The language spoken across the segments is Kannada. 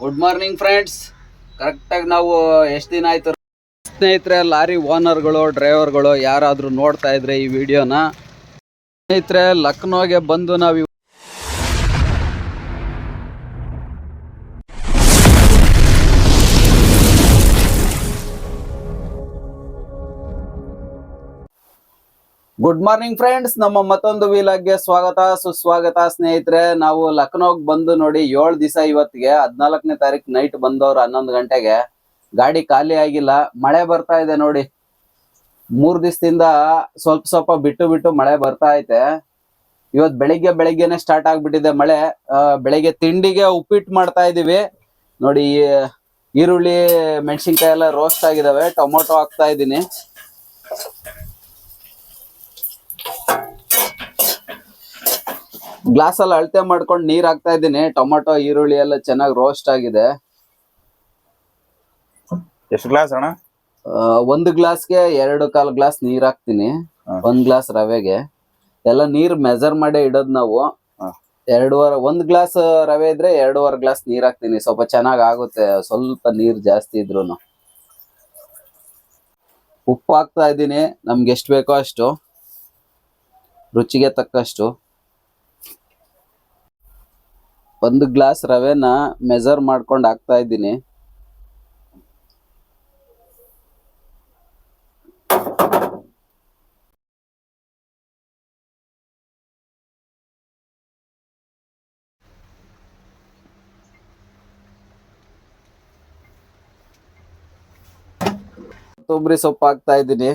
ಗುಡ್ ಮಾರ್ನಿಂಗ್ ಫ್ರೆಂಡ್ಸ್ ಕರೆಕ್ಟಾಗಿ ನಾವು, ಎಷ್ಟು ದಿನ ಆಯ್ತು? ಸ್ನೇಹಿತರೆ, ಲಾರಿ ಓನರ್ಗಳು ಡ್ರೈವರ್ಗಳು ಯಾರಾದರೂ ನೋಡ್ತಾ ಇದ್ರೆ ಈ ವಿಡಿಯೋನ ಸ್ನೇಹಿತರೆ, ಲಕ್ನೋಗೆ ಬಂದು ನಾವು ಗುಡ್ ಮಾರ್ನಿಂಗ್ ಫ್ರೆಂಡ್ಸ್ ನಮ್ಮ ಮತ್ತೊಂದು ವಿಲಾಗ್ಗೆ ಸ್ವಾಗತ, ಸುಸ್ವಾಗತ, ಸ್ನೇಹಿತರೆ. ನಾವು ಲಕ್ನೋಗ್ ಬಂದು ನೋಡಿ ಏಳು ದಿವಸ ಇವತ್ತಿಗೆ, ಹದ್ನಾಲ್ಕನೇ ತಾರೀಕು ನೈಟ್ ಬಂದವ್ರು ಹನ್ನೊಂದು ಗಂಟೆಗೆ. ಗಾಡಿ ಖಾಲಿ ಆಗಿಲ್ಲ, ಮಳೆ ಬರ್ತಾ ಇದೆ ನೋಡಿ. ಮೂರ್ ದಿವಸದಿಂದ ಸ್ವಲ್ಪ ಸ್ವಲ್ಪ ಬಿಟ್ಟು ಬಿಟ್ಟು ಮಳೆ ಬರ್ತಾ ಐತೆ. ಇವತ್ ಬೆಳಿಗ್ಗೆ ಬೆಳಿಗ್ಗೆನೆ ಸ್ಟಾರ್ಟ್ ಆಗ್ಬಿಟ್ಟಿದೆ ಮಳೆ. ಬೆಳಿಗ್ಗೆ ತಿಂಡಿಗೆ ಉಪ್ಪಿಟ್ಟು ಮಾಡ್ತಾ ಇದೀವಿ. ನೋಡಿ ಈರುಳ್ಳಿ ಮೆಣಸಿನ್ಕಾಯಿ ಎಲ್ಲ ರೋಸ್ಟ್ ಆಗಿದಾವೆ. ಟೊಮೊಟೊ ಹಾಕ್ತಾ ಇದೀನಿ. ಗ್ಲಾಸ್ ಅಲ್ಲಿ ಅಳತೆ ಮಾಡ್ಕೊಂಡು ನೀರ್ ಹಾಕ್ತಾ ಇದ್ದೀನಿ. ಟೊಮೊಟೊ ಈರುಳ್ಳಿ ಎಲ್ಲ ಚೆನ್ನಾಗಿ ರೋಸ್ಟ್ ಆಗಿದೆ. ಎಷ್ಟು ಗ್ಲಾಸ್ ಅಣ್ಣ? ಒಂದು ಗ್ಲಾಸ್ಗೆ ಎರಡು ಕಾಲ್ ಗ್ಲಾಸ್ ನೀರ್ ಹಾಕ್ತೀನಿ. ಒಂದ್ ಗ್ಲಾಸ್ ರವೆಗೆ. ಎಲ್ಲ ನೀರ್ ಮೆಜರ್ ಮಾಡೇ ಇಡೋದ್ ನಾವು. ಎರಡೂವರೆ ಒಂದ್ ಗ್ಲಾಸ್ ರವೆ ಇದ್ರೆ ಎರಡೂವರೆ ಗ್ಲಾಸ್ ನೀರ್ ಹಾಕ್ತೀನಿ. ಸ್ವಲ್ಪ ಚೆನ್ನಾಗ್ ಆಗುತ್ತೆ. ಸ್ವಲ್ಪ ನೀರ್ ಜಾಸ್ತಿ ಇದ್ರು ಉಪ್ಪು ಹಾಕ್ತಾ ಇದ್ದೀನಿ. ನಮ್ಗೆ ಎಷ್ಟು ಬೇಕೋ ಅಷ್ಟು. ರುಚಿಗೆ ತಕ್ಕಷ್ಟು. ಒಂದು ಗ್ಲಾಸ್ ರವೆನ ಮೆಜರ್ ಮಾಡ್ಕೊಂಡು ಹಾಕ್ತಾ ಇದ್ದೀನಿ. ಕೊತ್ತಂಬರಿ ಸೊಪ್ಪು ಹಾಕ್ತಾ ಇದ್ದೀನಿ.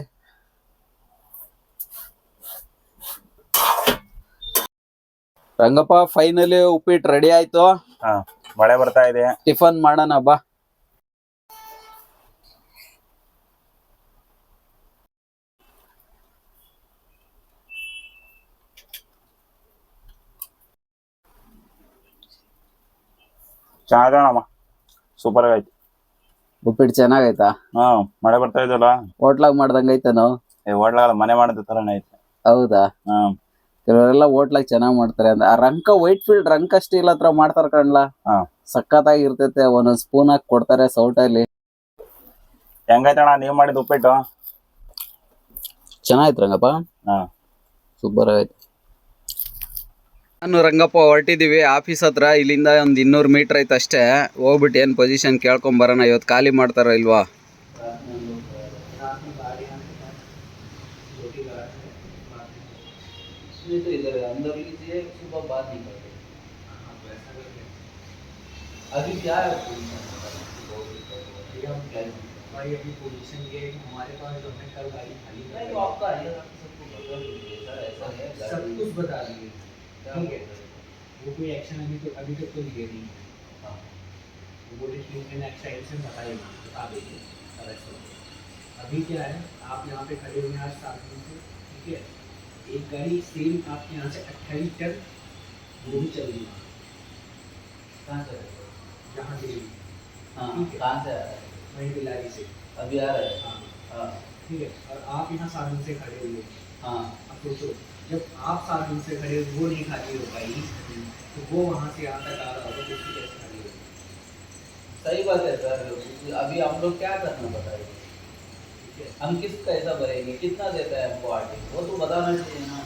ರಂಗಪ್ಪ ಫೈನಲಿ ಉಪ್ಪಿಟ್ಟು ರೆಡಿ ಆಯ್ತು. ಹಾ ಮಳೆ ಬರ್ತಾ ಇದೆ. ಟಿಫನ್ ಮಾಡೋಣ ಬಾ. ಚೆನ್ನಾಗಮ್ಮ ಸೂಪರ್ ಆಯ್ತು ಉಪ್ಪಿಟ್ಟು ಚೆನ್ನಾಗೈತಾ? ಹಾ ಮಳೆ ಬರ್ತಾ ಇದೆಯಲ್ಲ? ಹೋಟ್ಲಾಗ್ ಮಾಡ್ದಂಗ ನಾವು ಏ ಹೋಟ್ಲಾಗಲ್ಲ ಮನೆ ಮಾಡಿದ ತರನೇ ಐತೆ. ಹೌದಾ? ಹಾ. ಕೆಲವರೆಲ್ಲ ಹೋಟ್ಲಾಗ ಚೆನ್ನಾಗಿ ಮಾಡ್ತಾರೆ ಅಂದ್ರೆ ಆ ರಂಕ ವೈಟ್ ಫೀಲ್ಡ್ ರಂಕ ಸ್ಟೀಲ್ ಹತ್ರ ಮಾಡ್ತಾರ ಕಣ್ಲಾ. ಹಾ. ಸಖತ್ತಾಗಿ ಇರ್ತೈತೆ ಒಂದೊಂದ್ ಸ್ಪೂನ್ ಹಾಕಿ ಕೊಡ್ತಾರೆ ಸೌಟಲ್ಲಿ. ಹೆಂಗೈತಣ್ಣ ನೀವ್ ಮಾಡಿದ ಉಪ್ಪಿಟ್ಟು? ಚೆನ್ನಾಗಿತ್ತು ರಂಗಪ್ಪ. ಹಾ. ಸೂಪರ್ ಆಯ್ತು ನಾನು ರಂಗಪ್ಪ ಹೊರಟಿದೀವಿ ಆಫೀಸ್ ಹತ್ರ. ಇಲ್ಲಿಂದ ಒಂದು ಇನ್ನೂರು ಮೀಟರ್ ಐತೆ ಅಷ್ಟೇ. ಹೋಗ್ಬಿಟ್ಟು ಏನು ಪೊಸಿಷನ್ ಕೇಳ್ಕೊಂಡ್ ಬರೋಣ ಇವತ್ತು ಖಾಲಿ ಮಾಡ್ತಾರೋ ಇಲ್ವಾ? अभी क्या है भाई अभी पोजीशन ये है कि हमारे पास जो है कल गाड़ी खाली नहीं तो आपका आइडिया सबको बदल दीजिए सर ऐसा है सब कुछ बता क्या ठीक है। हो? वो कोई एक्शन अभी तो अभी तक तो लिए नहीं हाँ। वो बोले कि मैंने एक्शन एक्शन बताएगा बता देंगे सब ऐसे। अभी क्या है आप यहाँ पे खड़े हुए हैं आज सात दिन से ठीक है? एक गाड़ी सेम आपके यहाँ से अट्ठाईस टन वो भी चल रही है? कहाँ से? जहाँ से हाँ कहाँ से हैं? वहीं बिलारी से। अभी आ रहे हैं? हाँ। हाँ। ठीक है और आप यहाँ साधन से खड़े हुए हाँ। अब सोचो जब आप साधन से खड़े हो, वो नहीं खाली हो पाई तो वो वहाँ से यहाँ तक आ रहा होगा तो उसकी कैसे खाली होगी? सही बात है सर अभी आप लोग क्या करना बताइए? है हम किस पैसा भरेंगे? कितना देता है हमको आर्टिस्ट वो तो बताना चाहिए ना।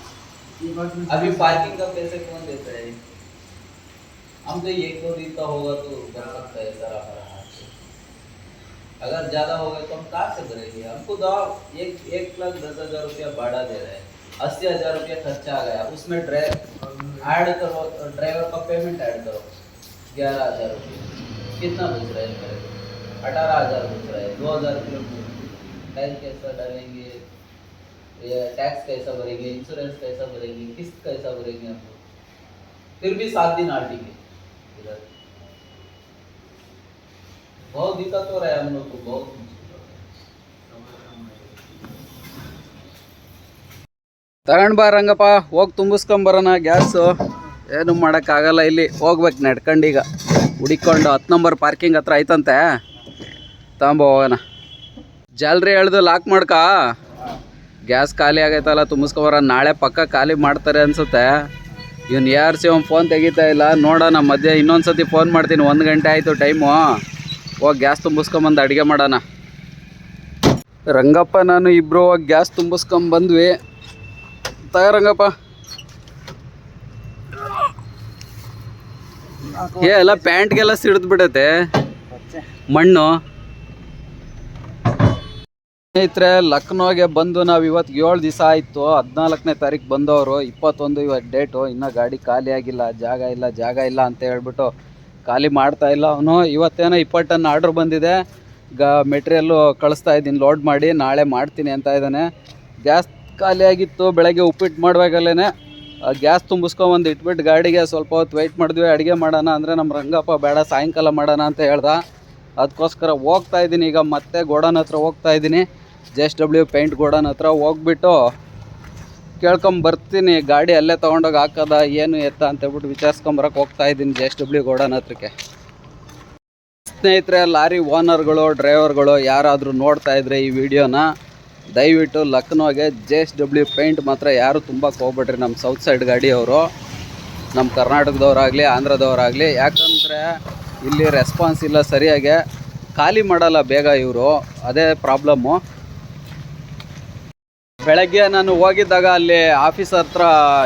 ये बात अभी पार्किंग का पैसे कौन देता है? हम तो एक दो दिन का होगा तो कर सकता है सर हमारा अगर ज़्यादा हो गए तो हम कहाँ से भरेंगे? हमको तो एक एक लाख दस हज़ार रुपया भाड़ा दे रहे हैं। अस्सी हज़ार रुपया खर्चा आ गया। उसमें ड्राइव ऐड करो ड्राइवर का पेमेंट ऐड करो। ग्यारह हज़ार रुपये। कितना बच रहा है? मेरे को अठारह हज़ार बच रहा है। दो हज़ार किलोमीटर टैक्स कैसा डालेंगे ये टैक्स कैसा भरेंगे इंश्योरेंस कैसा भरेंगे किस्त कैसा भरेंगे हम लोग फिर भी सात दिन आर के इधर बहुत दिक्कत हो रहा है हम लोग को बहुत मुश्किल हो रहा है ತಗೊಂಡ್ ಬಾ ರಂಗಪ್ಪ ಹೋಗಿ ತುಂಬಿಸ್ಕೊಂಬರೋಣ ಗ್ಯಾಸು ಏನು ಮಾಡೋಕ್ಕಾಗಲ್ಲ ಇಲ್ಲಿ ಹೋಗ್ಬೇಕು ನಡ್ಕೊಂಡು ಈಗ ಹುಡಿಕೊಂಡು ಹತ್ತು ನಂಬರ್ ಪಾರ್ಕಿಂಗ್ ಹತ್ರ ಐತಂತೆ ತಗೊಂಬ ಹೋಗೋಣ ಜಾಲ್ರಿ ಎಳ್ದು ಲಾಕ್ ಮಾಡ್ಕ. ಗ್ಯಾಸ್ ಖಾಲಿ ಆಗೈತಲ್ಲ, ತುಂಬಿಸ್ಕೊಬರ, ನಾಳೆ ಪಕ್ಕ ಖಾಲಿ ಮಾಡ್ತಾರೆ ಅನ್ಸುತ್ತೆ. ಇವ್ನು ಯಾರು ಸಿ ಅವ್ನು ಫೋನ್ ತೆಗಿತಾ ಇಲ್ಲ, ನೋಡೋಣ, ಮಧ್ಯೆ ಇನ್ನೊಂದು ಸತಿ ಫೋನ್ ಮಾಡ್ತೀನಿ, ಒಂದು ಗಂಟೆ ಆಯಿತು ಟೈಮು ಹೋಗಿ ಗ್ಯಾಸ್ ತುಂಬಿಸ್ಕೊಂಬಂದು ಅಡುಗೆ ಮಾಡೋಣ. ರಂಗಪ್ಪ, ನಾನು ಇಬ್ಬರು ಹೋಗಿ ಗ್ಯಾಸ್ ತುಂಬಿಸ್ಕೊಂಬಂದ್ವಿ. ತಗ ರಂಗಪ್ಪ. ಏ, ಎಲ್ಲ ಪ್ಯಾಂಟ್ಗೆಲ್ಲ ಸಿಡಿದ್ಬಿಡತ್ತೆ ಮಣ್ಣು. ಸ್ನೇಹಿತರೆ, ಲಕ್ನೋಗೆ ಬಂದು ನಾವು ಇವತ್ತು ಏಳು ದಿವಸ ಆಯಿತು. ಹದಿನಾಲ್ಕನೇ ತಾರೀಕು ಬಂದವರು, ಇಪ್ಪತ್ತೊಂದು ಇವತ್ತು ಡೇಟು. ಇನ್ನೂ ಗಾಡಿ ಖಾಲಿ ಆಗಿಲ್ಲ, ಜಾಗ ಇಲ್ಲ ಜಾಗ ಇಲ್ಲ ಅಂತ ಹೇಳ್ಬಿಟ್ಟು ಖಾಲಿ ಮಾಡ್ತಾ ಇಲ್ಲ ಅವನು. ಇವತ್ತೇನೋ ಇಪ್ಪತ್ತನ್ನು ಆರ್ಡ್ರ್ ಬಂದಿದೆ. ಗ ಮೆಟೀರಿಯಲ್ಲು ಕಳಿಸ್ತಾ ಇದ್ದೀನಿ, ಲೋಡ್ ಮಾಡಿ, ನಾಳೆ ಮಾಡ್ತೀನಿ ಅಂತ ಇದ್ದಾನೆ. ಗ್ಯಾಸ್ ಖಾಲಿ ಆಗಿತ್ತು, ಬೆಳಗ್ಗೆ ಉಪ್ಪಿಟ್ಟು ಮಾಡಬೇಕಲ್ಲೇ ಗ್ಯಾಸ್ ತುಂಬಿಸ್ಕೊಂಬಂದು ಇಟ್ಬಿಟ್ಟು ಗಾಡಿಗೆ ಸ್ವಲ್ಪ ಹೊತ್ತು ವೆಯ್ಟ್ ಮಾಡಿದ್ವಿ. ಅಡುಗೆ ಮಾಡೋಣ ಅಂದರೆ ನಮ್ಮ ರಂಗಪ್ಪ ಬೇಡ, ಸಾಯಂಕಾಲ ಮಾಡೋಣ ಅಂತ ಹೇಳ್ದ. ಅದಕ್ಕೋಸ್ಕರ ಹೋಗ್ತಾ ಇದ್ದೀನಿ. ಈಗ ಮತ್ತೆ ಗೋಡನ್ ಹತ್ರ ಹೋಗ್ತಾ ಇದ್ದೀನಿ. J S W paint godown ಹತ್ರ ಹೋಗ್ಬಿಟ್ಟು ಕೇಳ್ಕೊಂಬರ್ತೀನಿ ಗಾಡಿ ಅಲ್ಲೇ ತೊಗೊಂಡೋಗಿ ಹಾಕೋದ, ಏನು ಎತ್ತ ಅಂತ ಹೇಳ್ಬಿಟ್ಟು ವಿಚಾರಿಸ್ಕೊಂಬರಕ್ಕೆ ಹೋಗ್ತಾ ಇದ್ದೀನಿ ಜೆ ಎಸ್ ಡಬ್ಲ್ಯೂ ಗೋಡನ್ ಹತ್ರಕ್ಕೆ. ಸ್ನೇಹಿತರೆ, ಲಾರಿ ಓನರ್ಗಳು, ಡ್ರೈವರ್ಗಳು ಯಾರಾದರೂ ನೋಡ್ತಾ ಇದ್ರೆ ಈ ವಿಡಿಯೋನ, ದಯವಿಟ್ಟು ಲಕ್ನೋಗೆ ಜೆ ಎಸ್ ಡಬ್ಲ್ಯೂ ಪೇಂಟ್ ಮಾತ್ರ ಯಾರು ತುಂಬಕ್ಕೆ ಹೋಗ್ಬಿಟ್ರಿ ನಮ್ಮ ಸೌತ್ ಸೈಡ್ ಗಾಡಿಯವರು ನಮ್ಮ ಕರ್ನಾಟಕದವರಾಗಲಿ, ಆಂಧ್ರದವರಾಗಲಿ. ಯಾಕಂದರೆ ಇಲ್ಲಿ ರೆಸ್ಪಾನ್ಸ್ ಇಲ್ಲ ಸರಿಯಾಗಿ. ಖಾಲಿ ಮಾಡಲ್ಲ ಬೇಗ ಇವರು. ಅದೇ ಪ್ರಾಬ್ಲಮ್ಮು ಬೆಳಗ್ಗೆ ನಾನು ಹೋಗಿದ್ದಾಗ ಅಲ್ಲಿ ಆಫೀಸ್ ಹತ್ರ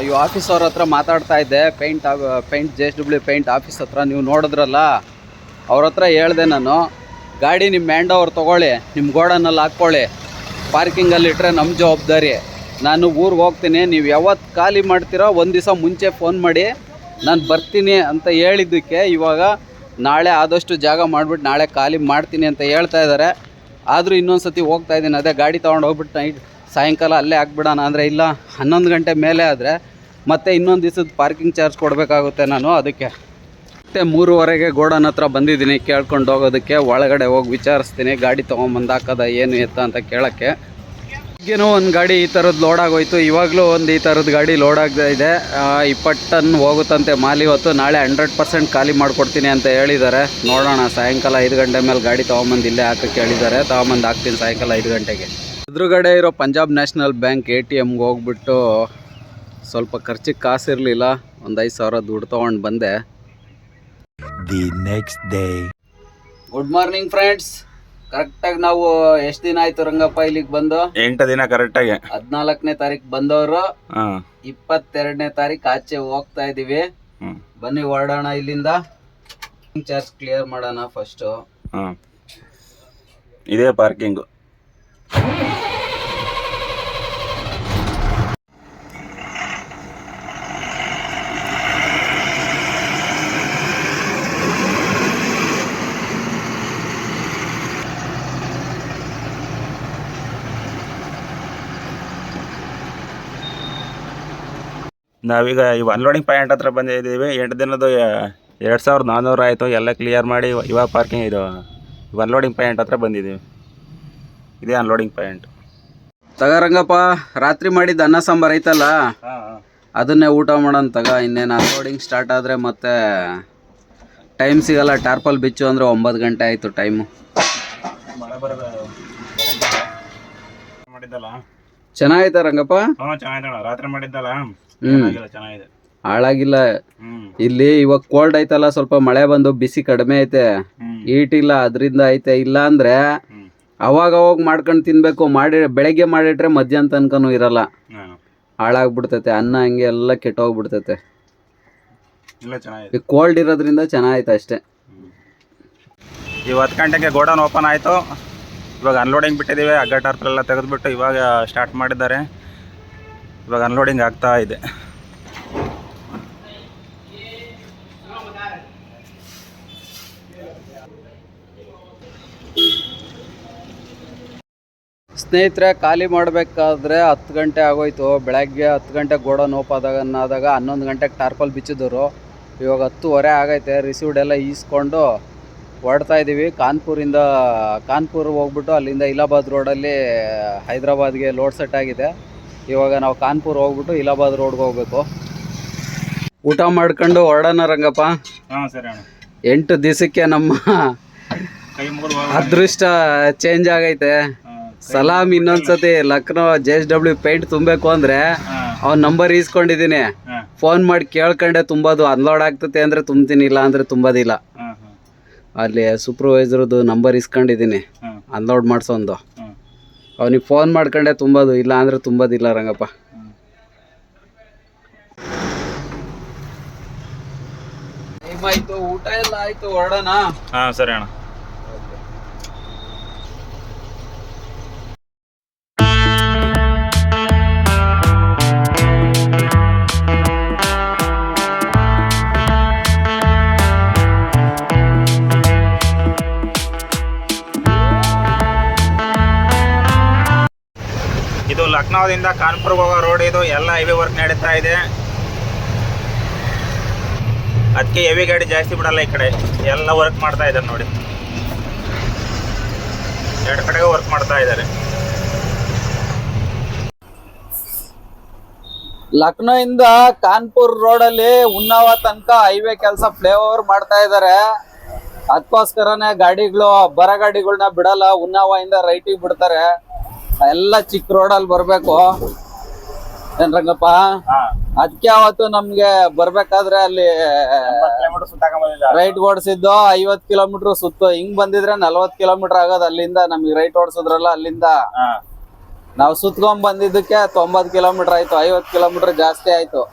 ಇವು ಆಫೀಸ್ ಅವ್ರ ಹತ್ರ ಮಾತಾಡ್ತಾ ಇದ್ದೆ. Paint paint J S W paint office ಹತ್ರ ನೀವು ನೋಡಿದ್ರಲ್ಲ, ಅವ್ರ ಹತ್ರ ಹೇಳ್ದೆ ನಾನು, ಗಾಡಿ ನಿಮ್ಮ ಮ್ಯಾಂಡ್ ಅವ್ರು ತೊಗೊಳ್ಳಿ ನಿಮ್ಮ ಗೋಡನಲ್ಲಿ ಹಾಕ್ಕೊಳ್ಳಿ. ಪಾರ್ಕಿಂಗಲ್ಲಿ ಇಟ್ಟರೆ ನಮ್ಮ ಜವಾಬ್ದಾರಿ. ನಾನು ಊರಿಗೆ ಹೋಗ್ತೀನಿ, ನೀವು ಯಾವತ್ತು ಖಾಲಿ ಮಾಡ್ತೀರೋ ಒಂದು ದಿವಸ ಮುಂಚೆ ಫೋನ್ ಮಾಡಿ, ನಾನು ಬರ್ತೀನಿ ಅಂತ ಹೇಳಿದ್ದಕ್ಕೆ ಇವಾಗ ನಾಳೆ ಆದಷ್ಟು ಜಾಗ ಮಾಡಿಬಿಟ್ಟು ನಾಳೆ ಖಾಲಿ ಮಾಡ್ತೀನಿ ಅಂತ ಹೇಳ್ತಾ ಇದ್ದಾರೆ ಆದರೂ ಇನ್ನೊಂದು ಸತಿ ಹೋಗ್ತಾ ಇದ್ದೀನಿ, ಅದೇ ಗಾಡಿ ತೊಗೊಂಡು ಹೋಗ್ಬಿಟ್ಟು ನೈಟ್ ಸಾಯಂಕಾಲ ಅಲ್ಲೇ ಹಾಕ್ಬಿಡೋಣ ಅಂದರೆ ಇಲ್ಲ, ಹನ್ನೊಂದು ಗಂಟೆ ಮೇಲೆ ಆದರೆ ಮತ್ತೆ ಇನ್ನೊಂದು ದಿವಸದ ಪಾರ್ಕಿಂಗ್ ಚಾರ್ಜ್ ಕೊಡಬೇಕಾಗುತ್ತೆ ನಾನು ಅದಕ್ಕೆ. ಮತ್ತೆ ಮೂರುವರೆಗೆ ಗೋಡನ್ ಹತ್ರ ಬಂದಿದ್ದೀನಿ, ಕೇಳ್ಕೊಂಡು ಹೋಗೋದಕ್ಕೆ, ಒಳಗಡೆ ಹೋಗಿ ವಿಚಾರಿಸ್ತೀನಿ, ಗಾಡಿ ತೊಗೊಂಬಂದು ಹಾಕೋದ ಏನು ಎತ್ತ ಅಂತ ಕೇಳೋಕ್ಕೆ. ಈಗೇನೋ ಒಂದು ಗಾಡಿ ಈ ಥರದ್ದು ಲೋಡ್ ಆಗೋಯ್ತು, ಇವಾಗಲೂ ಒಂದು ಈ ಥರದ್ದು ಗಾಡಿ ಲೋಡ್ ಆಗ್ತಾ ಇದೆ. ಇಪ್ಪತ್ತು ಟನ್ ಹೋಗುತ್ತಂತೆ ಮಾಲಿ ಇವತ್ತು ನಾಳೆ ಹಂಡ್ರೆಡ್ ಪರ್ಸೆಂಟ್ ಖಾಲಿ ಮಾಡಿಕೊಡ್ತೀನಿ ಅಂತ ಹೇಳಿದ್ದಾರೆ. ನೋಡೋಣ, ಸಾಯಂಕಾಲ ಐದು ಗಂಟೆ ಮೇಲೆ ಗಾಡಿ ತೊಗೊಂಬಂದು ಇಲ್ಲೇ ಹಾಕಕ್ಕೆ ಹೇಳಿದ್ದಾರೆ. ತೊಗೊಂಬಂದು ಹಾಕ್ತೀನಿ ಸಾಯಂಕಾಲ ಐದು ಗಂಟೆಗೆ. ಎದುರುಗಡೆ ಇರೋ Punjab national bank A T ಎಮ್ಗೆ ಹೋಗ್ಬಿಟ್ಟು ಸ್ವಲ್ಪ ಖರ್ಚಿಗೆ ಕಾಸಿರಲಿಲ್ಲ. ಒಂದು ಐದು ಸಾವಿರ ದುಡ್ಡು ತೊಗೊಂಡು ಬಂದೆ. The next day good morning friends ಕರೆಕ್ಟಾಗಿ ನಾವು ಎಷ್ಟು ದಿನ ಆಯ್ತು ರಂಗಪ್ಪ ಇಲ್ಲಿಗೆ ಬಂದು? ಎಂಟು ದಿನ ಕರೆಕ್ಟಾಗಿ ಹದಿನಾಲ್ಕನೇ ತಾರೀಕು ಬಂದವರು. ಇಪ್ಪತ್ತೆರಡನೇ ತಾರೀಕು ಆಚೆ ಹೋಗ್ತಾ ಇದೀವಿ. ಬನ್ನಿ ಹೊರಡೋಣ ಇಲ್ಲಿಂದ. ಚಾರ್ಜ್ ಕ್ಲಿಯರ್ ಮಾಡೋಣ ಫಸ್ಟು ಇದೇ ಪಾರ್ಕಿಂಗು ನಾವೀಗ ಈ ಅನ್ಲೋಡಿಂಗ್ ಪಾಯಿಂಟ್ ಹತ್ರ ಬಂದಿದ್ದೀವಿ. ಎಂಟು ದಿನದ ಎರಡು ಸಾವಿರದ ನಾನ್ನೂರು ಆಯಿತು. ಎಲ್ಲ ಕ್ಲಿಯರ್ ಮಾಡಿ ಇವಾಗ ಪಾರ್ಕಿಂಗ್ ಇದು ಅನ್ಲೋಡಿಂಗ್ ಪಾಯಿಂಟ್ ಹತ್ರ ಬಂದಿದ್ದೀವಿ. ಇದೇ ಅನ್ಲೋಡಿಂಗ್ ಪಾಯಿಂಟ್ ತಗರಂಗಪ್ಪ ರಾತ್ರಿ ಮಾಡಿದ ಅನ್ನ ಸಾಂಬಾರ್ ಐತಲ್ಲ? ಅದನ್ನೇ ಊಟ ಮಾಡೋಣ ತಗ ಇನ್ನೇನು ಅನ್ಲೋಡಿಂಗ್ ಸ್ಟಾರ್ಟ್ ಆದರೆ ಮತ್ತೆ ಟೈಮ್ ಸಿಗಲ್ಲ ಟಾರ್ಪಲ್ ಬಿಚ್ಚು ಅಂದರೆ ಒಂಬತ್ತು ಗಂಟೆ ಆಯಿತು ಟೈಮು ಚೆನ್ನಾಗೈತೆ ರಂಗಪ್ಪ? ರಾತ್ರಿ ಮಾಡಿದ್ದಲ್ಲ? ಹ್ಮ್. ಚೆನ್ನಾಗಿದೆ. ಹಾಳಾಗಿಲ್ಲ. ಇಲ್ಲಿ ಇವಾಗ ಕೋಲ್ಡ್ ಐತಲ್ಲ ಸ್ವಲ್ಪ ಮಳೆ ಬಂದು ಬಿಸಿ ಕಡಿಮೆ ಐತೆ. ಈಟ್ ಹೀಟ್ ಇಲ್ಲ ಅದರಿಂದ ಐತೆ. ಇಲ್ಲ ಅಂದ್ರೆ ಅವಾಗ ಅವಾಗ ಮಾಡ್ಕೊಂಡು ತಿನ್ಬೇಕು ಮಾಡಿ ಬೆಳಗ್ಗೆ ಮಾಡಿಟ್ರೆ ಮಧ್ಯಾಹ್ನ ತನಕನೂ ಇರಲ್ಲ. ಹಾಳಾಗ್ಬಿಡ್ತೈತೆ ಅನ್ನ ಹಂಗೆ ಎಲ್ಲ ಕೆಟ್ಟೋಗ್ಬಿಡ್ತೈತೆ. ಇಲ್ಲ ಚೆನ್ನಾಗಿದೆ. ಕೋಲ್ಡ್ ಇರೋದ್ರಿಂದ ಚೆನ್ನಾಗೈತೆ ಅಷ್ಟೇ. ಇವತ್ತು ಹತ್ತು ಗಂಟೆಗೆ ಗೋಡೌನ್ ಓಪನ್ ಆಯಿತು. ಇವಾಗ ಅನ್ಲೋಡಿಂಗ್ ಬಿಟ್ಟಿದ್ದೀವಿ ಹಗ್ಗ ಎಲ್ಲ ತೆಗೆದುಬಿಟ್ಟು ಇವಾಗ ಸ್ಟಾರ್ಟ್ ಮಾಡಿದ್ದಾರೆ. ಇವಾಗ ಅನ್ಲೋಡಿಂಗ್ ಆಗ್ತಾ ಇದೆ. ಸ್ನೇಹಿತರೆ ಖಾಲಿ ಮಾಡಬೇಕಾದ್ರೆ ಹತ್ತು ಗಂಟೆ ಆಗೋಯ್ತು. ಬೆಳಗ್ಗೆ ಹತ್ತು ಗಂಟೆ ಗೋಡನ್ ಓಪನ್ ಆದಾಗ ಹನ್ನೊಂದು ಗಂಟೆಗೆ ಟಾರ್ಪಲ್ ಬಿಚ್ಚಿದ್ರು. ಇವಾಗ ಹತ್ತುವರೆ ಆಗೈತೆ. ರಿಸೀವ್ಡ್ ಎಲ್ಲ ಈಸ್ಕೊಂಡು ಹೊಡ್ತಾ ಇದ್ದೀವಿ ಕಾನ್ಪುರಿಂದ ಕಾನ್ಪುರ್ ಹೋಗ್ಬಿಟ್ಟು ಅಲ್ಲಿಂದ ಇಲಾಬಾದ್ ರೋಡಲ್ಲಿ ಹೈದ್ರಾಬಾದ್ಗೆ ಲೋಡ್ ಸೆಟ್ ಆಗಿದೆ. ಇವಾಗ ನಾವು ಕಾನ್ಪುರ್ ಹೋಗ್ಬಿಟ್ಟು ಇಲಾಬಾದ್ ರೋಡ್ಗೆ ಹೋಗ್ಬೇಕು. ಊಟ ಮಾಡ್ಕೊಂಡು ಹೊರಡೋಣ ರಂಗಪ್ಪ. ಹಾಂ ಸರಿ ಅಣ್ಣ. ಎಂಟು ದಿವಸಕ್ಕೆ ನಮ್ಮ ಅದೃಷ್ಟ ಚೇಂಜ್ ಆಗೈತೆ. ಸಲಾಮ್ ಇನ್ನೊಂದ್ಸತಿ Lucknow J S W paint ತುಂಬಬೇಕು ಅಂದ್ರೆ ಅವ್ನ ನಂಬರ್ ಈಸ್ಕೊಂಡಿದ್ದೀನಿ ಫೋನ್ ಮಾಡಿ ಕೇಳ್ಕೊಂಡೆ ತುಂಬೋದು ಅನ್ಲೋಡ್ ಆಗ್ತತೆ ಅಂದ್ರೆ ತುಂಬ್ತೀನಿ ಇಲ್ಲ ಅಂದ್ರೆ ತುಂಬೋದಿಲ್ಲ. ಅಲ್ಲಿ ಸೂಪರ್ವೈಸರ್ದು ನಂಬರ್ ಇಸ್ಕೊಂಡಿದ್ದೀನಿ ಅನ್ಲೋಡ್ ಮಾಡ್ಸೋಂದು. ಅವನಿಗೆ ಫೋನ್ ಮಾಡ್ಕೊಂಡೆ ತುಂಬೋದು ಇಲ್ಲ ಅಂದ್ರೆ ತುಂಬೋದಿಲ್ಲ ರಂಗಪ್ಪ. ಊಟ ಎಲ್ಲ ಆಯ್ತು ಹೊರಡೋಣ ಹಾ ಸರಿ ಅಣ್ಣ. ಲಕ್ನೋದಿಂದ ಕಾನ್ಪುರ್ ಹೋಗೋ ರೋಡ್ ಇದು ಎಲ್ಲ ಹೈವೇ ವರ್ಕ್ ನಡೀತಾ ಇದೆ. ಅದಕ್ಕೆ ಹೆವಿ ಗಾಡಿ ಜಾಸ್ತಿ ಬಿಡಲ್ಲ ಈ ಕಡೆ. ಎಲ್ಲ ವರ್ಕ್ ಮಾಡ್ತಾ ಇದ್ದಾರೆ ನೋಡಿ. ಎರಡು ಕಡೆಗೆ ವರ್ಕ್ ಮಾಡ್ತಾ ಇದ್ದಾರೆ ಲಕ್ನೋ ಇಂದ ಕಾನ್ಪುರ್ ರೋಡ್ ಅಲ್ಲಿ ಉನ್ನಾವ ತನಕ ಹೈವೇ ಕೆಲಸ ಫ್ಲೇಓವರ್ ಮಾಡ್ತಾ ಇದ್ದಾರೆ ಅದಕ್ಕೋಸ್ಕರನೇ ಗಾಡಿಗಳು ಬರ ಗಾಡಿಗಳನ್ನ ಬಿಡಲ್ಲ. ಉನ್ನಾವ ಇಂದ ರೈಟಿಗೆ ಬಿಡ್ತಾರೆ. ಎಲ್ಲ ಚಿಕ್ಕ ರೋಡಲ್ಲಿ ಬರ್ಬೇಕು. ಏನ್ ರಂಗಪ್ಪ? ಅದಕ್ಕೆ ಅವತ್ತು ನಮ್ಗೆ ಬರ್ಬೇಕಾದ್ರೆ ಅಲ್ಲಿ ರೈಟ್ ಓಡಿಸಿದ್ದು ಐವತ್ ಕಿಲೋಮೀಟರ್ ಸುತ್ತು. ಹಿಂಗ್ ಬಂದಿದ್ರೆ ನಲ್ವತ್ ಕಿಲೋಮೀಟರ್ ಆಗೋದು ಅಲ್ಲಿಂದ. ನಮ್ಗೆ ರೈಟ್ ಓಡಿಸಿದ್ರಲ್ಲ ಅಲ್ಲಿಂದ. ನಾವು ಸುತ್ಕೊಂಡ್ ಬಂದಿದ್ದಕ್ಕೆ ತೊಂಬತ್ ಕಿಲೋಮೀಟರ್ ಆಯ್ತು. ಐವತ್ ಕಿಲೋಮೀಟರ್ ಜಾಸ್ತಿ ಆಯ್ತು.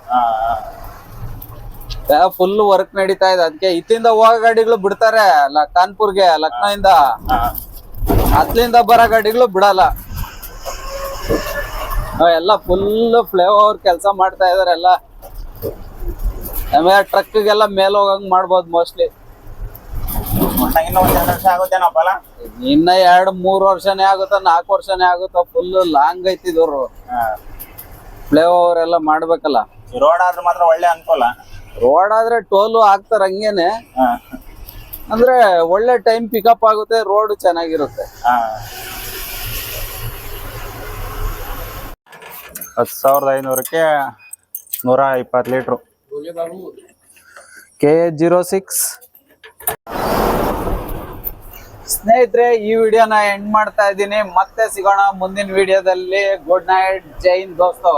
ಫುಲ್ ವರ್ಕ್ ನಡೀತಾ ಇದೆ. ಅದಕ್ಕೆ ಇತ್ತಿಂದ ಹೋಗೋ ಗಾಡಿಗಳು ಬಿಡ್ತಾರೆ ಕಾನ್ಪುರ್ಗೆ ಲಕ್ನೋ ಇಂದ ಅತ್ಲಿಂದ ಬರೋ ಗಾಡಿಗಳು ಬಿಡಲ್ಲ. ಎಲ್ಲ ಫುಲ್ ಫ್ಲೇವರ್ ಓವರ್ ಕೆಲಸ ಮಾಡ್ತಾ ಇದಾರೆ ಎಲ್ಲ. ಆಮೇಲೆ ಟ್ರಕ್ಗೆಲ್ಲ ಮೇಲ್ ಹೋಗಂಗ್ ಮಾಡ್ಬೋದು ಮೋಸ್ಟ್ಲಿ ಇನ್ನೂ ಎರಡು ಮೂರ್ ವರ್ಷನೇ ಆಗುತ್ತ ನಾಲ್ಕು ವರ್ಷನೇ ಆಗುತ್ತ ಫುಲ್ ಲಾಂಗ್ ಐತಿದ್ರು ಹಾಂ. ಫ್ಲೈ ಓವರ್ ಎಲ್ಲ ಮಾಡ್ಬೇಕಲ್ಲ. ರೋಡ್ ಆದ್ರೆ ಮಾತ್ರ ಒಳ್ಳೆ ಅನುಕೂಲ? ರೋಡ್ ಆದ್ರೆ ಟೋಲು ಹಾಕ್ತಾರ ಹಂಗೇನೆ. ಅಂದ್ರೆ ಒಳ್ಳೆ ಟೈಮ್ ಪಿಕಪ್ ಆಗುತ್ತೆ ರೋಡ್ ಚೆನ್ನಾಗಿರುತ್ತೆ. ಹತ್ತು ಸಾವಿರದ ಐನೂರಕ್ಕೆ ನೂರ ಇಪ್ಪತ್ತು ಲೀಟ್ರು. K zero six. ಸ್ನೇಹಿತರೆ, ಈ ವಿಡಿಯೋನ ಎಂಡ್ ಮಾಡ್ತಾ ಇದ್ದೀನಿ. ಮತ್ತೆ ಸಿಗೋಣ ಮುಂದಿನ ವಿಡಿಯೋದಲ್ಲಿ. Good night. ಜೈನ್ ದೋಸ್ತು.